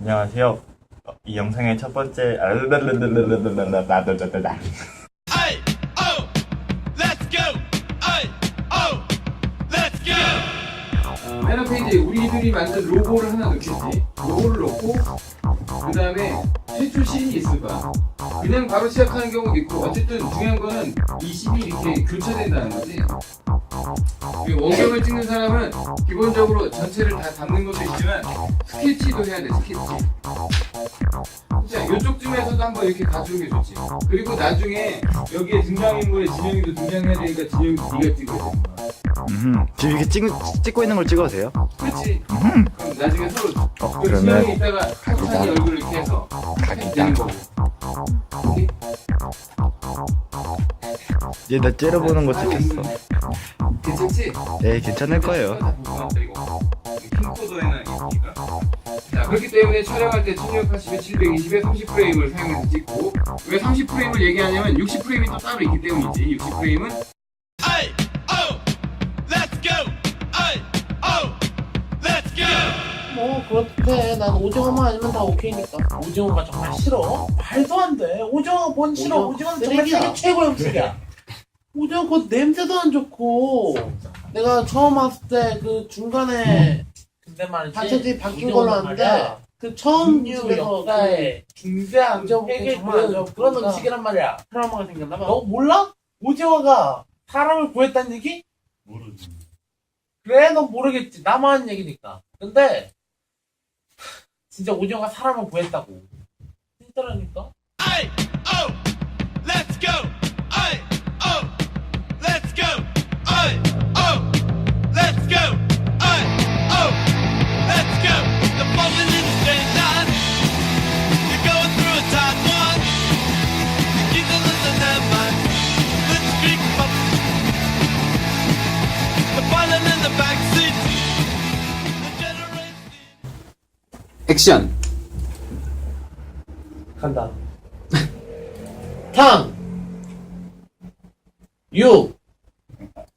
안녕하세요. 어, 이 영상의 첫 번째 맨 앞에 이제 우리들이 만든 로고를 하나 넣겠지. 로고를 넣고 그 다음에 최초 시인이 있을 거야. 그냥 바로 시작하는 경우도 있고 어쨌든 중요한 거는 이 시이 이렇게 교차된다는 거지. 이 원경을 찍는 사람은 기본적으로 전체를 다 담는 것도 있지만 스케치도 해야 돼 스케치. 자, 이쪽쯤에서도 한번 이렇게 가주는 게 좋지. 그리고 나중에 여기에 등장인물의 진영이도 등장해야 되니까 진영이 네가 찍어야 되는 거야. 음, 지금 이렇게 찍, 찍고 있는 걸 찍어도 돼요? 그렇지. 그럼 나중에 서로 어, 그 그러면 진영이 있다가 카구산이 얼굴을 이렇게 해서 각이다. 되는 거고. 오케이? 얘나 째려보는 거 찍혔어. 괜찮지? 네, 괜찮을 거예요. 자, 그렇기 때문에 촬영할 때 1680에 720에 30프레임을 사용해서 찍고 왜 30프레임을 얘기하냐면 60프레임이 또 따로 있기 때문이지. 60프레임은 Hey, oh, let's go. Hey, oh, let's go. 뭐 그렇대 난 오징어만 아니면 다 오케이니까 오징어가 정말 싫어? 말도 안 돼 오징어 뭔 싫어 오징어 오징어는 정말 쓰레기야. 세계 최고의 음식이야 오징어 그 냄새도 안 좋고 내가 처음 왔을 때 그 중간에 근데 말이지 파채지 바뀐 오징어는 걸로 아는데 말이야, 그 처음 인류 집에서 역사에 중대한 정말 안 그, 좋고 그런 그러니까. 음식이란 말이야 트라우마가 생겼나봐 너 몰라? 오징어가 사람을 구했다는 얘기? 모르지. 그래 넌 모르겠지 나만 하는 얘기니까 근데 진짜 오징어가 사람을 구했다고 진짜라니까 oh, let's go. 액션. 간다 탕 육.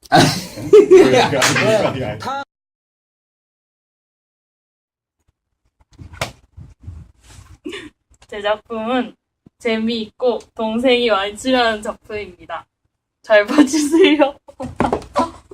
제 작품은 재미있고 동생이 많이 출연하는 작품입니다. 잘 봐주세요.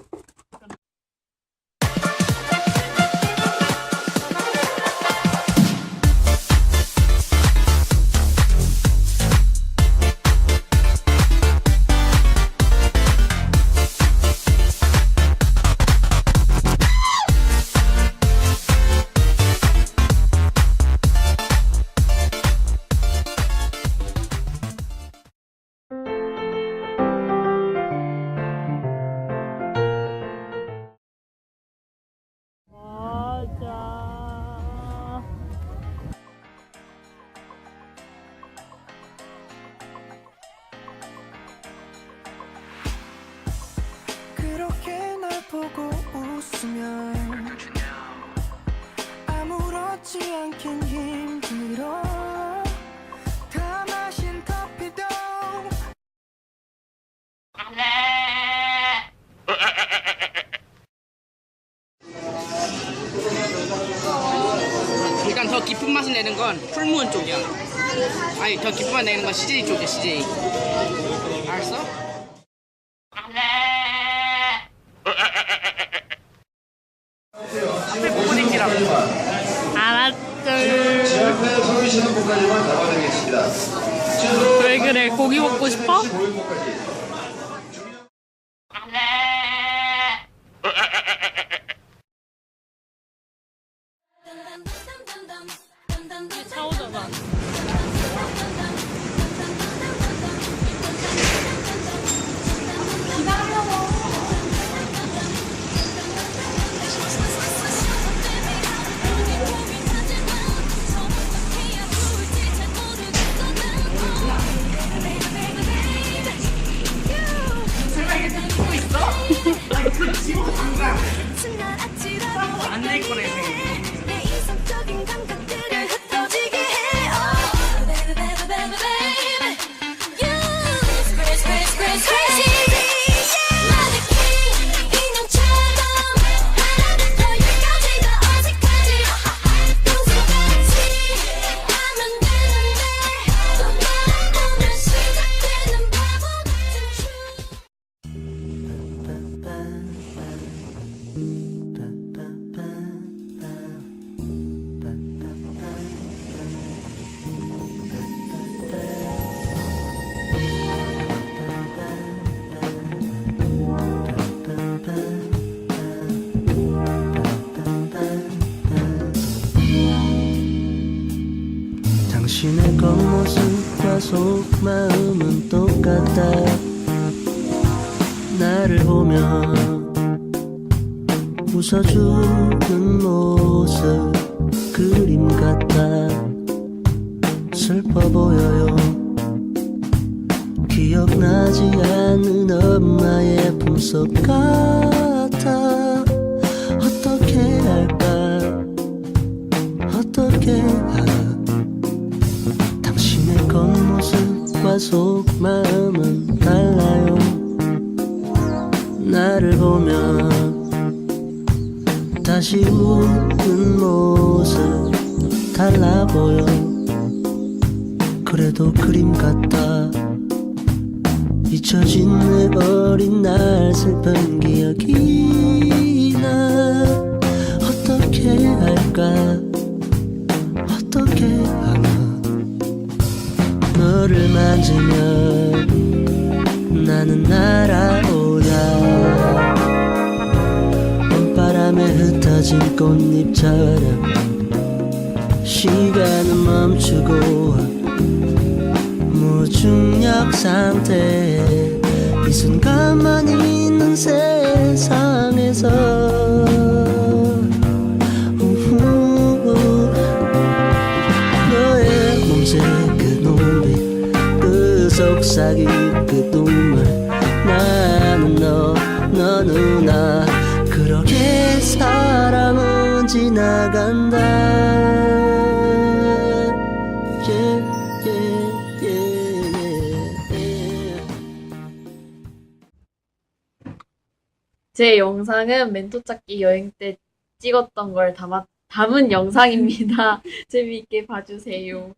건 풀무원 쪽이야. 아니 더맛 내는 건 CJ 쪽이야 CJ. 알았어? 속 마음은 똑같다 나를 보면 웃어주는 모습 그림 같다 슬퍼 보여요. 기억나지 않는 엄마의 품속 같아 겉모습과 속마음은 달라요. 나를 보면 다시 웃는 모습 달라 보여. 그래도 그림 같다 잊혀진 내 어린 날 슬픈 기억이 나. 어떻게 할까 만지면 나는 날아오냐 봄바람에 흩어진 꽃잎처럼 시간은 멈추고 무중력 상태. 이 순간만 있는 세상에서 제 영상은 멘토 찾기 여행 때 찍었던 걸 담아, 담은 영상입니다. 재미있게 봐주세요.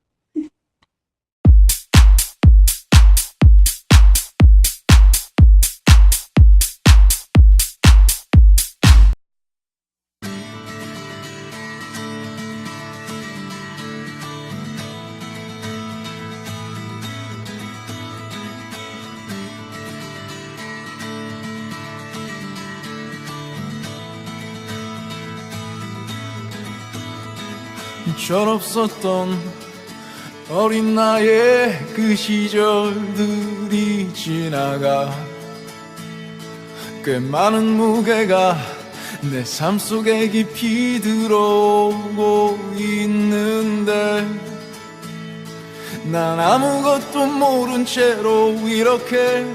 철없었던 어린 나의 그 시절들이 지나가 꽤 많은 무게가 내 삶 속에 깊이 들어오고 있는데 난 아무것도 모른 채로 이렇게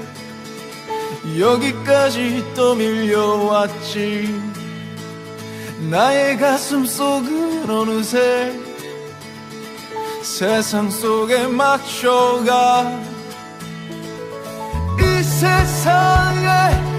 여기까지 떠밀려왔지 나의 가슴 속은 어느새 세상 속에 맞춰가 이 세상에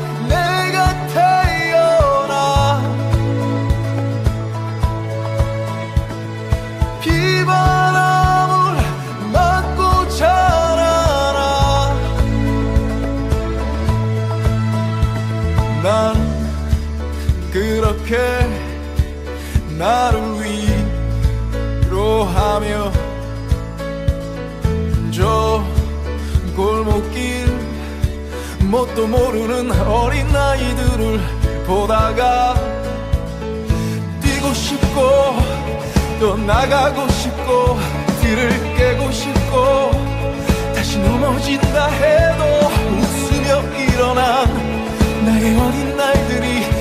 뭣도 모르는 어린 아이들을 보다가 뛰고 싶고 또 나가고 싶고 들을 깨고 싶고 다시 넘어진다 해도 웃으며 일어난 나의 어린 날들이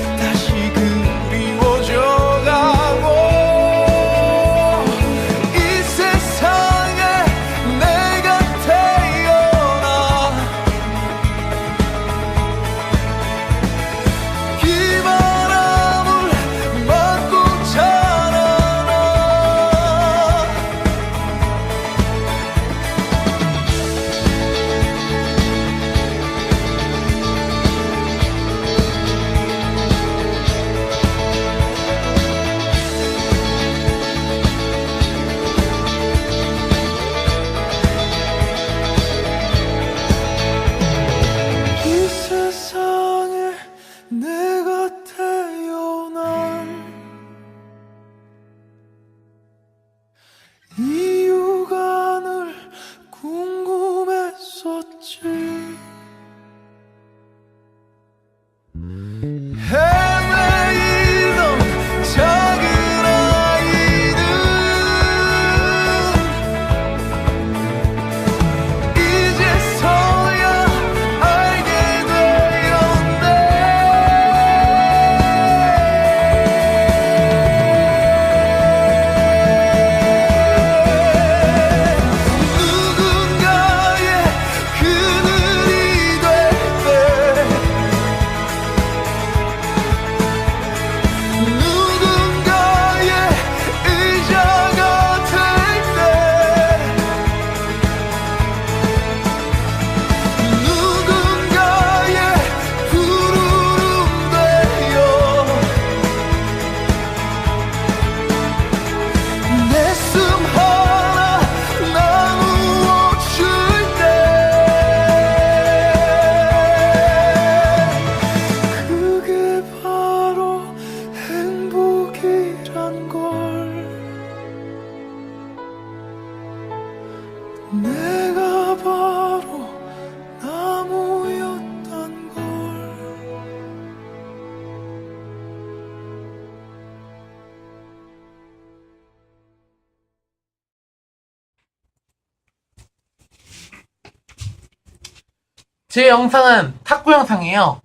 제 영상은 탁구 영상이에요.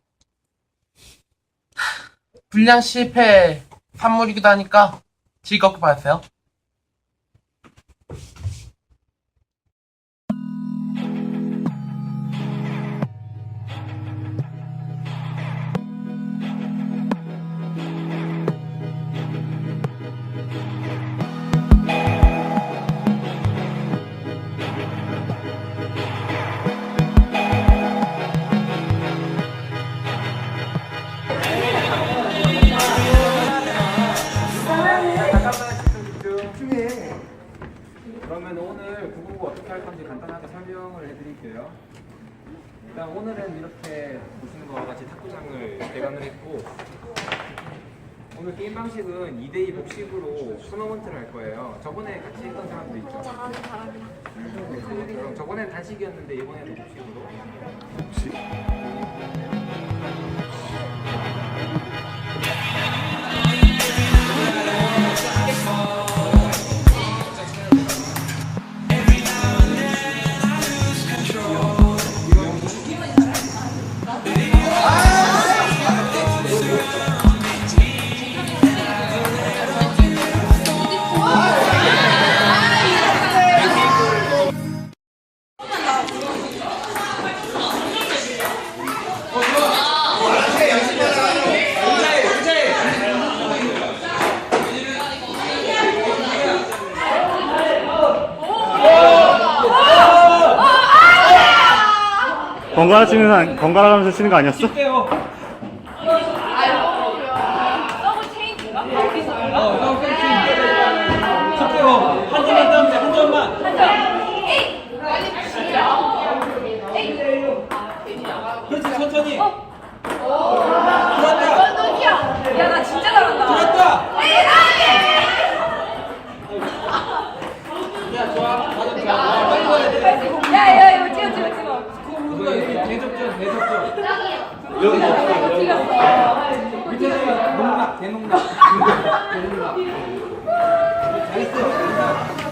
분량 실패 산물이기도 하니까 즐겁게 봐주세요. 어떻게 할 건지 간단하게 설명을 해드릴게요. 일단 오늘은 이렇게 보시는 것과 같이 탁구장을 대관을 했고 오늘 게임 방식은 2대2 복식으로 토너먼트를 할 거예요. 저번에 같이 했던 사람도 있죠? 잘하는 사람이. 네, 그럼 저번엔 단식이었는데 이번에는 복식으로. 번갈아 치는 거, 번갈아 가면서 치는 거 아니었어? 이거 찍어 찍어 찍어. 대접전, 대접전. 밑에서 농락, 대농락. 대농락. 잘했어. 나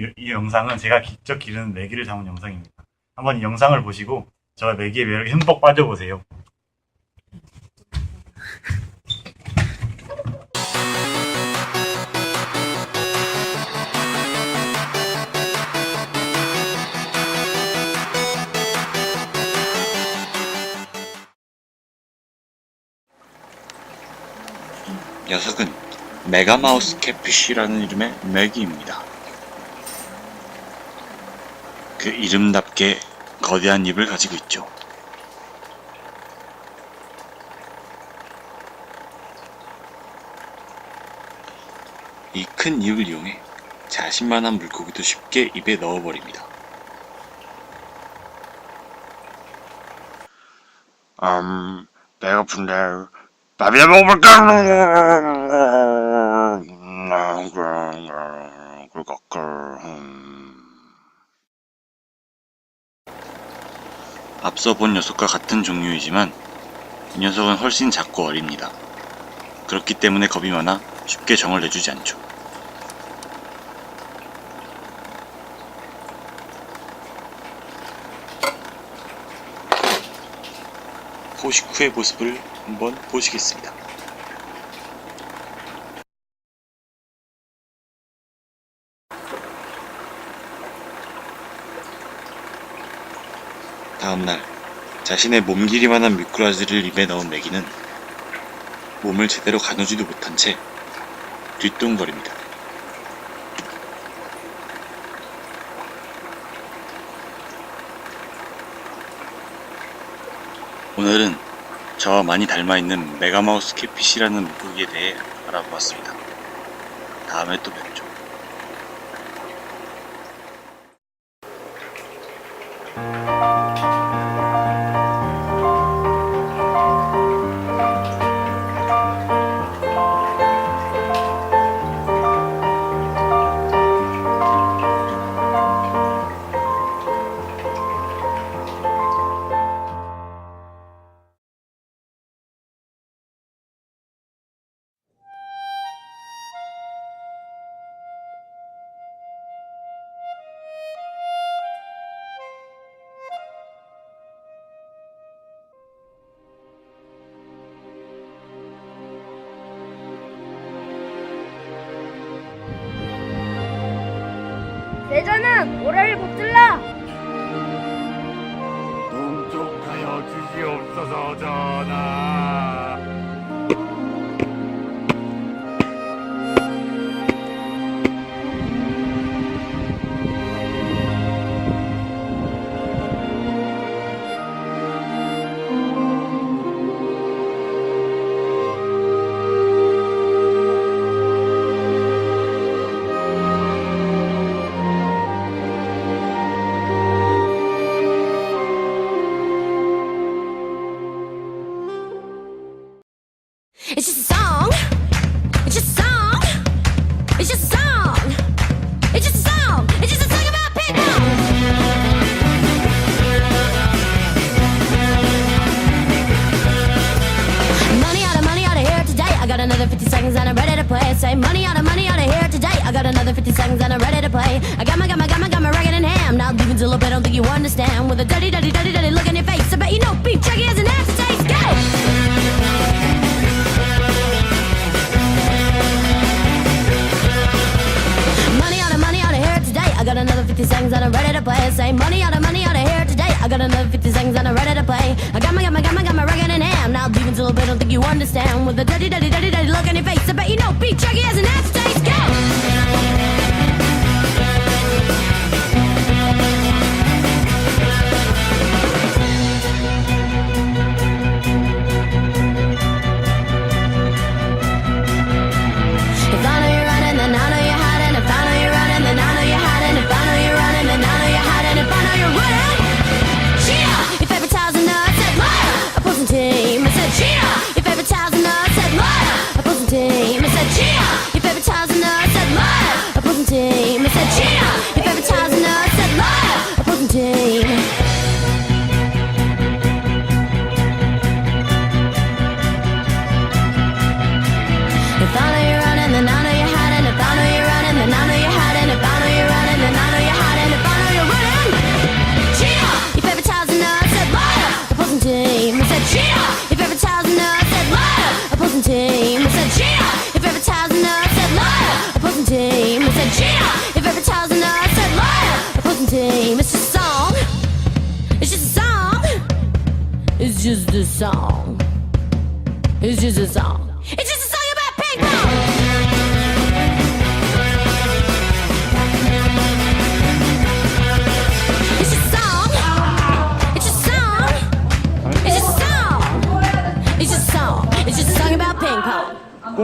이, 이 영상은 제가 직접 기르는 메기를 담은 영상입니다. 한번 이 영상을 보시고 저 메기의 매력에 흠뻑 빠져보세요. 녀석은 메가마우스 캣피쉬라는 이름의 메기입니다. 그 이름답게 거대한 입을 가지고 있죠. 이 큰 입을 이용해 자신만한 물고기도 쉽게 입에 넣어버립니다. 음, 배고픈데 밥이나 먹어볼까? 앞서 본 녀석과 같은 종류이지만 이 녀석은 훨씬 작고 어립니다. 그렇기 때문에 겁이 많아 쉽게 정을 내주지 않죠. 포식 후의 모습을 한번 보시겠습니다. 다음날 자신의 몸 길이만한 미꾸라지를 입에 넣은 메기는 몸을 제대로 가누지도 못한 채 뒷동거립니다. 오늘은 저와 많이 닮아있는 메가마우스 캐피시라는 물고기에 대해 알아보았습니다. 다음에 또 뵙죠. 대전은 모래를 못 들라. 동쪽 가여 주시옵소서 It's just a song. It's just a song. It's just a song. It's just a song. It's just a song about people. Money out of money out of here today. I got another 50 seconds and I'm ready to play. Say money out of money out of here today. I got another 50 seconds and I'm ready to play. I got my, got my, got my, got my record in hand. Not leaving little bit, don't think you understand. With a dirty, dirty, dirty, dirty look on your face. I bet you know beef jerky has an aftertaste. 50 seconds and I'm ready to play. Say money out of money out of here today. I got another 50 seconds and I'm ready to play. I got my, got my, got my, got my record in hand. Now leaving till a bit, don't think you understand. With a dirty, dirty, dirty, dirty look on your face. I bet you know beef jerky has an aftertaste.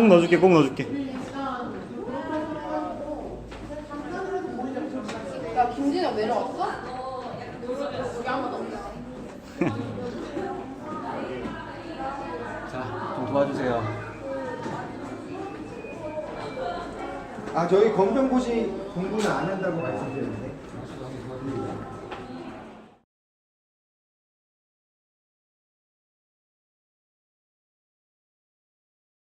꼭 넣어줄게 꼭 넣어줄게 야 김진혁 내려왔어? 여기 한번 넘겨. 자, 좀 도와주세요. 아, 저희 건병고시 공부는 안 한다고 말씀드렸는데.